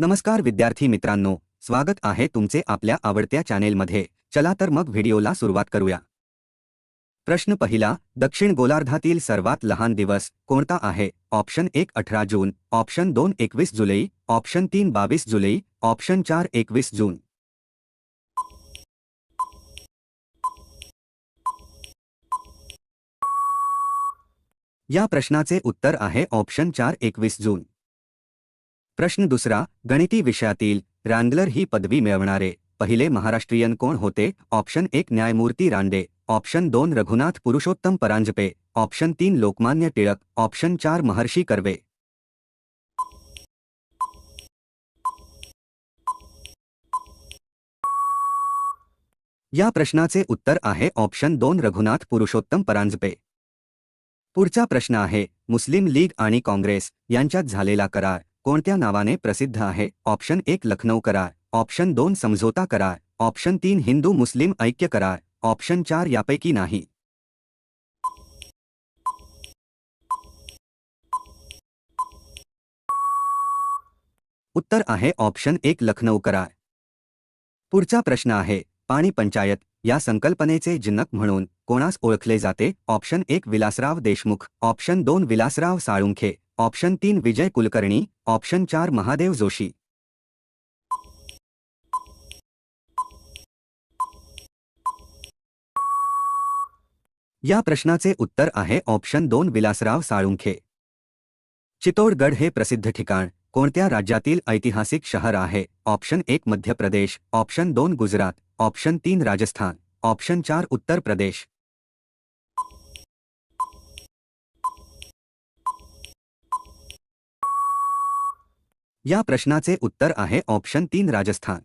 नमस्कार विद्यार्थी मित्रांनो स्वागत आहे तुमचे आपल्या आवडत्या चॅनेलमध्ये. चला तर मग व्हिडिओला सुरुवात करूया. प्रश्न पहिला दक्षिण गोलार्धातील सर्वात लहान दिवस कोणता आहे? ऑप्शन एक अठरा जून. ऑप्शन दोन एकवीस जुलै. ऑप्शन तीन बावीस जुलै. ऑप्शन चार एकवीस जून. या प्रश्नाचे उत्तर आहे ऑप्शन चार एकवीस जून. प्रश्न दुसरा गणिती विषयातील रँगलर ही पदवी मिळवणारे पहिले महाराष्ट्रीयन कोण होते? ऑप्शन एक न्यायमूर्ती रांडे ऑप्शन दोन रघुनाथ पुरुषोत्तम परांजपे. ऑप्शन तीन लोकमान्य टिळक. ऑप्शन चार महर्षी कर्वे. या प्रश्नाचे उत्तर आहे ऑप्शन दोन रघुनाथ पुरुषोत्तम परांजपे. पुढचा प्रश्न आहे मुस्लिम लीग आणि काँग्रेस यांच्यात झालेला करार. कोणत्या नावाने प्रसिद्ध आहे? ऑप्शन एक लखनौ करार. ऑप्शन दोन समझोता करार. ऑप्शन तीन हिंदू मुस्लिम ऐक्य करार. ऑप्शन चार यापैकी नाही. उत्तर आहे ऑप्शन एक लखनौ करार. पुढचा प्रश्न आहे, पाणी पंचायत, या संकल्पनेचे जनक म्हणून कोणास ओळखले जाते? ऑप्शन एक विलासराव देशमुख. ऑप्शन दोन विलासराव साळुंखे. ऑप्शन तीन विजय कुलकर्णी. ऑप्शन चार महादेव जोशी। या प्रश्नाचे उत्तर आहे ऑप्शन दोन विलासराव साळुंखे। चित्तोडगड हे प्रसिद्ध ठिकाण, कोणत्या राज्यातील ऐतिहासिक शहर आहे? ऑप्शन एक मध्य प्रदेश, ऑप्शन दोन गुजरात, ऑप्शन तीन राजस्थान, ऑप्शन चार उत्तर प्रदेश। या प्रश्नाचे उत्तर आहे ऑप्शन तीन राजस्थान.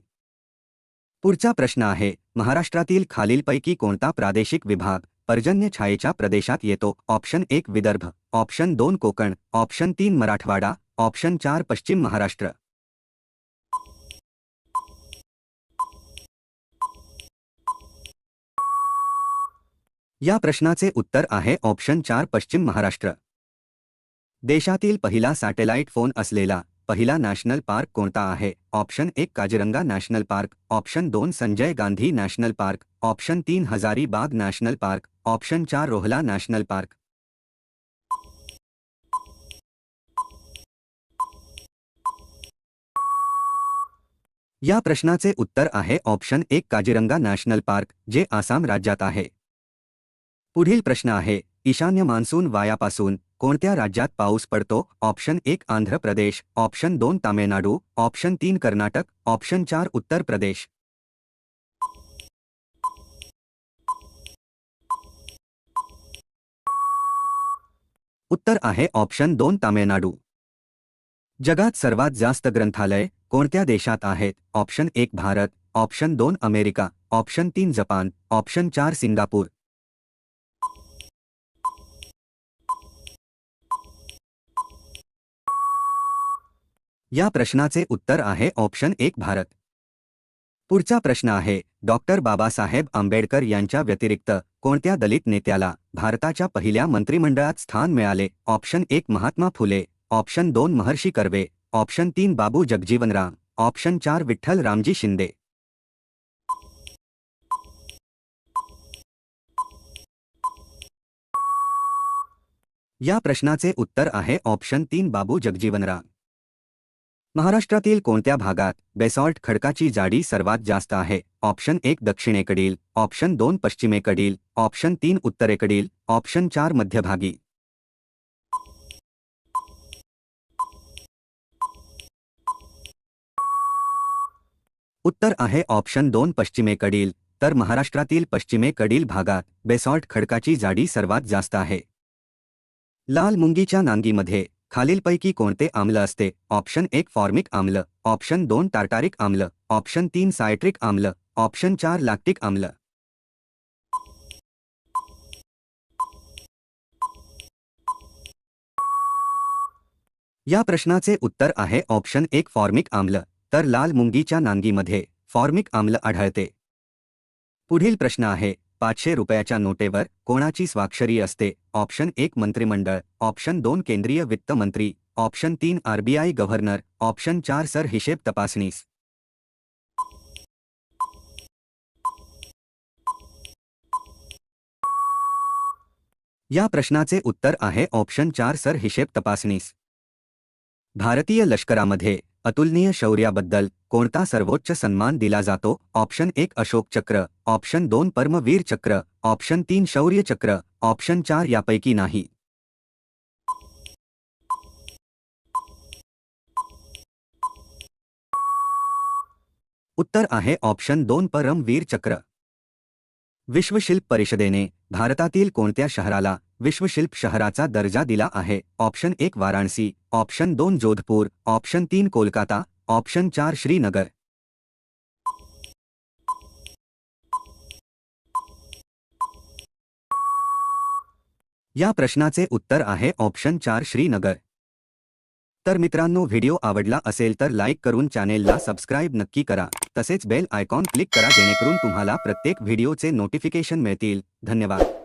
पुढचा प्रश्न आहे, महाराष्ट्रातील खालीलपैकी कोणता प्रादेशिक विभाग पर्जन्य छायेच्या प्रदेशात येतो? ऑप्शन एक विदर्भ, ऑप्शन दोन कोकण, ऑप्शन तीन मराठवाडा, ऑप्शन चार पश्चिम महाराष्ट्र. या प्रश्नाचे उत्तर आहे ऑप्शन चार पश्चिम महाराष्ट्र. देशातील पहिला सॅटेलाइट फ़ोन असलेला पहिला नॅशनल पार्क कोणता आहे ऑप्शन एक काजिरंगा नॅशनल पार्क, ऑप्शन दोन Sanjay Gandhi national park, option तीन हजारीबाग नॅशनल पार्क, ऑप्शन चार रोहला नॅशनल पार्क। या प्रश्नाचे उत्तर आहे ऑप्शन एक काजिरंगा नॅशनल पार्क, जे आसाम राज्यात आहे। पुढील प्रश्न आहे, ईशान्य मान्सून वायापासून कोणत्या राज्यात पाऊस पडतो? ऑप्शन एक आंध्र प्रदेश, ऑप्शन दोन तामिळनाडू, ऑप्शन तीन कर्नाटक, ऑप्शन चार उत्तर प्रदेश. उत्तर आहे ऑप्शन दोन तामिळनाडू. जगात सर्वात जास्त ग्रंथालय कोणत्या देशात आहेत? ऑप्शन एक भारत, ऑप्शन दोन अमेरिका, ऑप्शन तीन जपान, ऑप्शन चार सिंगापूर. या प्रश्नाचे उत्तर आहे ऑप्शन एक भारत. पुढचा प्रश्न आहे डॉक्टर बाबासाहेब आंबेडकर यांच्या व्यतिरिक्त कोणत्या दलित नेत्याला भारताच्या पहिल्या मंत्रिमंडळात स्थान मिळाले? ऑप्शन एक महात्मा फुले ऑप्शन दोन महर्षी कर्वे ऑप्शन तीन बाबू जगजीवनराम ऑप्शन चार विठ्ठल रामजी शिंदे. या प्रश्नाचे उत्तर आहे ऑप्शन तीन बाबू जगजीवनराम. महाराष्ट्रातील कोणत्या भागात बेसॉल्ट खडकाची जाडी सर्वात जास्त आहे? ऑप्शन एक दक्षिणेकडील, ऑप्शन दोन पश्चिमेकडील, ऑप्शन तीन उत्तरेकडील, ऑप्शन चार मध्यभागी. उत्तर आहे ऑप्शन दोन पश्चिमेकडील, तर महाराष्ट्रातील पश्चिमेकडील भागात बेसॉल्ट खडकाची जाडी सर्वात जास्त आहे. लाल मुंगीच्या नांगीमध्ये खालीलपैकी कोणते आम्ल असते? ऑप्शन एक फॉर्मिक आम्ल, ऑप्शन दोन टार्टारिक आम्ल, ऑप्शन तीन सायट्रिक आम्ल, ऑप्शन चार लॅक्टिक आम्ल. या प्रश्नाचे उत्तर आहे ऑप्शन एक फॉर्मिक आम्ल, तर लाल मुंगीच्या नांगीमध्ये फॉर्मिक आम्ल आढळते. पुढील प्रश्न आहे पाचशे रुपयाच्या नोटेवर कोणाची स्वाक्षरी असते? ऑप्शन एक मंत्रिमंडळ ऑप्शन दोन केंद्रीय वित्त मंत्री ऑप्शन तीन आरबीआय गव्हर्नर ऑप्शन चार सर हिशेब तपासणीस. या प्रश्नाचे उत्तर आहे ऑप्शन चार सर हिशेब तपासणीस. भारतीय लष्करामध्ये अतुलनीय शौर्याबद्दल कोणता सर्वोच्च सन्मान दिला जातो? ऑप्शन एक अशोक चक्र, ऑप्शन दोन परमवीर चक्र, ऑप्शन तीन शौर्य चक्र, ऑप्शन चार यापैकी नाही. उत्तर आहे ऑप्शन दोन परमवीर चक्र. विश्वशिल्प परिषदेने भारतातील कोणत्या शहराला विश्वशिल्प शहराचा दर्जा दिला आहे? ऑप्शन एक वाराणसी ऑप्शन दोन जोधपूर ऑप्शन तीन कोलकाता ऑप्शन चार श्रीनगर. या प्रश्नाचे उत्तर आहे ऑप्शन चार श्रीनगर. तर मित्रांनो व्हिडिओ आवडला असेल तर लाईक करून चॅनेलला सबस्क्राईब नक्की करा. तसेच बेल आयकॉन क्लिक करा जेणेकरून तुम्हाला प्रत्येक व्हिडिओचे नोटिफिकेशन मिळतील. धन्यवाद.